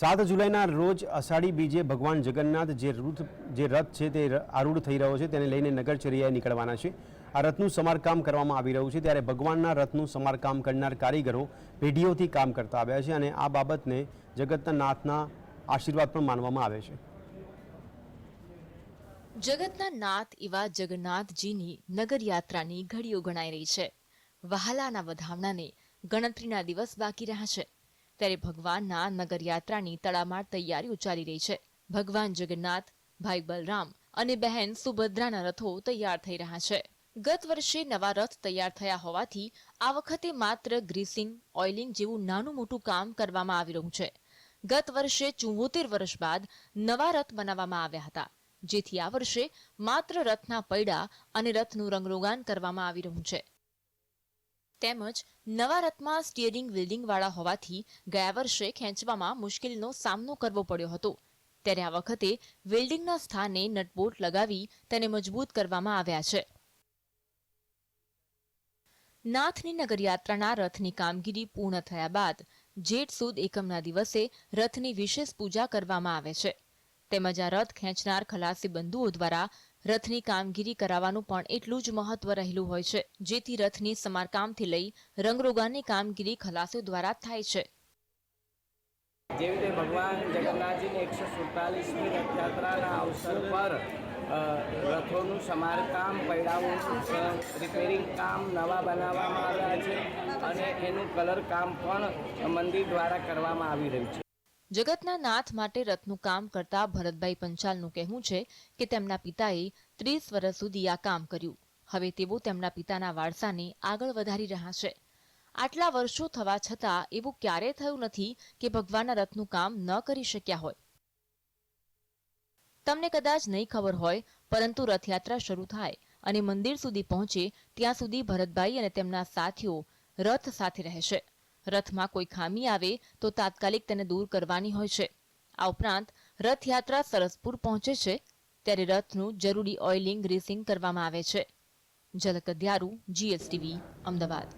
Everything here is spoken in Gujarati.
સાત જુલાઈના રોજ અષાઢી બીજે ભગવાન જગન્નાથ જે રૂથ જે રથ છે તે આરૂઢ થઈ રહ્યો છે, તેને લઈને નગરચર્યાએ નીકળવાના છે. આ રથનું સમારકામ કરવામાં આવી રહ્યું છે, ત્યારે ભગવાનના રથનું સમારકામ કરનાર કારીગરો પેઢીઓથી કામ કરતા આવ્યા છે અને આ બાબતને જગતના નાથના આશીર્વાદ પણ માનવામાં આવે છે. જગતના નાથ એવા જગન્નાથજીની નગરયાત્રાની ઘડીઓ ગણાઈ રહી છે. વહાલાના વધામણાને ગણતરીના દિવસ બાકી રહ્યા છે. ત્યારે ભગવાનના નગરયાત્રાની તડામાર તૈયારીઓ ચાલી રહી છે. ભગવાન જગન્નાથ, ભાઈ બલરામ અને બહેન સુભદ્રાના રથો તૈયાર થઈ રહ્યા છે. ગત વર્ષે નવા રથ તૈયાર થયા હોવાથી આ વખતે માત્ર ગ્રીસિંગ, ઓઇલિંગ જેવું નાનું મોટું કામ કરવામાં આવી રહ્યું છે. ગત વર્ષે ચુંવોતેર વર્ષ બાદ નવા રથ બનાવવામાં આવ્યા હતા. જેથી આ વર્ષે માત્ર રથના પૈડા અને રથનું રંગરોગાન કરવામાં આવી રહ્યું છે. તેમજ નવા રથમાં સ્ટીયરિંગ વિલ્ડિંગ હોવાથી ગયા વર્ષે ખેંચવામાં મુશ્કેલીનો સામનો કરવો પડ્યો હતો. ત્યારે આ વખતે વેલ્ડિંગના સ્થાને નટબોલ્ટ લગાવી તેને મજબૂત કરવામાં આવ્યા છે. નાથની નગરયાત્રાના રથની કામગીરી પૂર્ણ થયા બાદ જેઠ સુદ એકમના દિવસે રથની વિશેષ પૂજા કરવામાં આવે છે. તેમજ આ રથ ખેંચનાર ખલાસી બંધુઓ દ્વારા રથની કામગીરી કરાવવાનું પણ એટલું જ મહત્વ રહેલું હોય છે, જેથી રથની સમારકામથી લઈ રંગરોગાનની કામગીરી ખલાસીઓ દ્વારા થાય છે. જેવી રીતે ભગવાન જગન્નાથજીની એકસો સુડતાલીસમી રથયાત્રાના અવસર પર રથોનું સમારકામ પૈડાઓનું રિપેરિંગ કામ નવા બનાવવામાં આવ્યા છે અને એનું કલર કામ પણ મંદિર દ્વારા કરવામાં આવી રહ્યું છે. જગતના નાથ માટે રથનું કામ કરતા ભરતભાઈ પંચાલનું કહેવું છે કે તેમના પિતાએ ત્રીસ વર્ષ સુધી આ કામ કર્યું. હવે તેઓ તેમના પિતાના વારસાને આગળ વધારી રહ્યા છે. આટલા વર્ષો થવા છતાં એવું ક્યારેય થયું નથી કે ભગવાનના રથનું કામ ન કરી શક્યા હોય. તમને કદાચ નહીં ખબર હોય, પરંતુ રથયાત્રા શરૂ થાય અને મંદિર સુધી પહોંચે ત્યાં સુધી ભરતભાઈ અને તેમના સાથીઓ રથ સાથે રહેશે રથમાં કોઈ ખામી આવે તો તાત્કાલિક તેને દૂર કરવાની હોય છે. આ ઉપરાંત રથયાત્રા સરસપુર પહોંચે છે ત્યારે રથનું જરૂરી ઓઇલિંગ ગ્રીસિંગ કરવામાં આવે છે. ઝલક જીએસટીવી, અમદાવાદ.